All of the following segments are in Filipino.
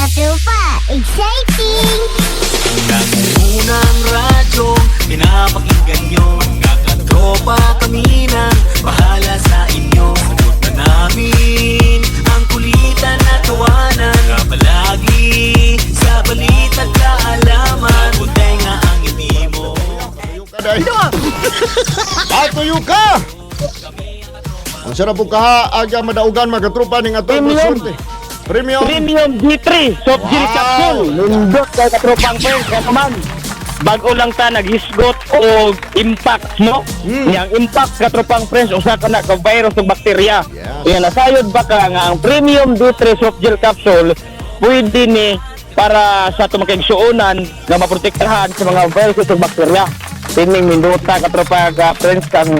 katupa, exciting! Unang radyo, pinapakinggan nyo Mga katropa kami nang bahala sa inyo Sagot na namin ang kulitan at tawanan palagi sa balita't kaalaman Buntay nga ang hindi mo. Ah, tuyo ka! Ang sarap po kaha, aga madaugan mga katrupa ning ato Premium. Premium. Premium G3 soft gel Wow. capsule. Lundot kay katropang friends kaya naman. Bago lang ta naghisgot o impact no. Hmm. Yang impact katropang friends usa ka na ka virus ug bakterya. Yes. Kaya nasayod ba ka nga ang Premium D3 soft gel capsule pwede ni para sa tumakigsuonan nga maprotektahan sa mga virus ug bakterya. Tining minuta katropa ka friends kang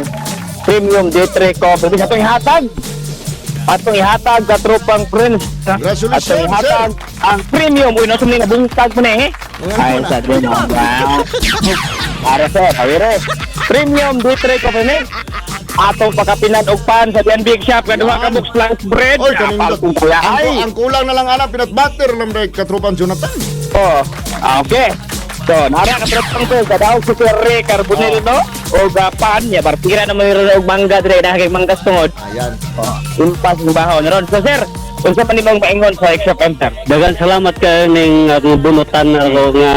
Premium D3 ko pwede sa itong ihatag atong ihatag ka tropang friends. Atong ihatag ang premium. Uy, nasa mga bungtag mo na eh. Ay, sa din. Wow. Para sa, kawire. Premium D3 ko pa. Atong pakapinan og pan sa Dian Big Shop. Kaduha ka box slice bread. Oy, kuya. ang, ang kulang na lang ana pinat butter lang dahil katrupan Jonathan. Oh, ah, okay. So, nara ka tropang friends. Kadaw si Sir Ray Carbonell, no? O gapan. Ya, bartira na mayroon og mangga dire. Nahagay mangga tungod. Ayan. Impas ng baho na ron. So, sir, unsa pa nimong maingon sa Extra Enter? Dagan salamat ka ning akong bunutan ako nga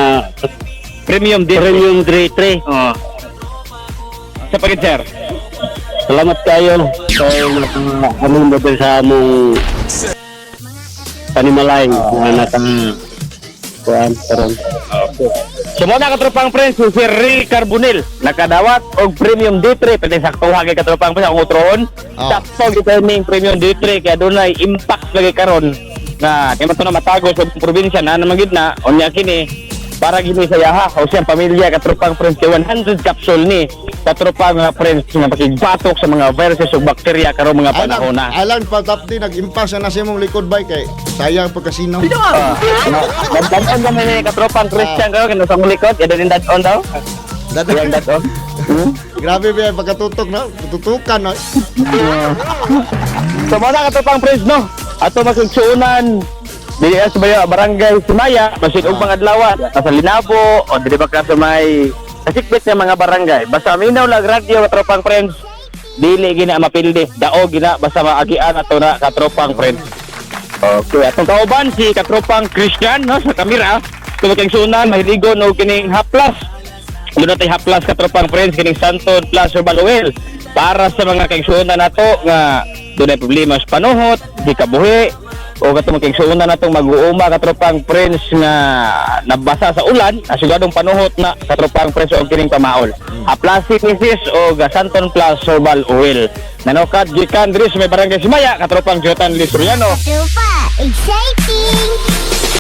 Premium D3. Premium 3 Oh. Sa pagid, sir. Salamat kayo sa uh, among model sa among panimalay nga natang kuan karon. So mo na katropang friends, si Sir Ray Carbonell, nakadawat og Premium D3, pwede sakto hagay katropang friends ang utroon. Ah. Sakto Premium D3 kaya dunay impact lagi karon na kay man to na matago sa probinsya na naman gid na unya kini para gini sa yaha o siyang pamilya katropang friends kay 100 capsule ni katropang mga friends nga makigbatok sa mga viruses ug bakterya karon mga panahon na. Alang pa tapdi nag-impas na sa imong likod bay kay sayang pagkasino. Nagdadon kami ni katropang Christian kayo kaya sa likod, ya din dadon daw. Yang dadon. Grabe ba yung pagkatutok no? Tutukan no? So mga katropang friends no, ato makigsuunan dili sa baya barangay Sumaya, basin og mga adlaw sa Linabo o dili ba ka sa may kasikbit nga mga barangay. Basta minaw lang radyo katropang friends. Dili gina mapildi, dao gina basta maagian ato na katropang friends. Okay, atong kauban si katropang Christian no sa kamera. Tumutong sunan mahiligon og kining haplas. Doon natin haplas katropang friends kining Santon Plus Herbal Oil para sa mga kaigsuonan nato nga doon problema sa panuhot, di kabuhi, o katong kaigsuonan natong mag-uuma katropang friends nga nabasa sa ulan, asugadong panuhot na katropang friends o kining pamaol. Haplasin ni sis o Santon Plus Herbal Oil. Nanokad gikan diri sa may barangay Simaya katropang Jotan Lisuriano. Exciting!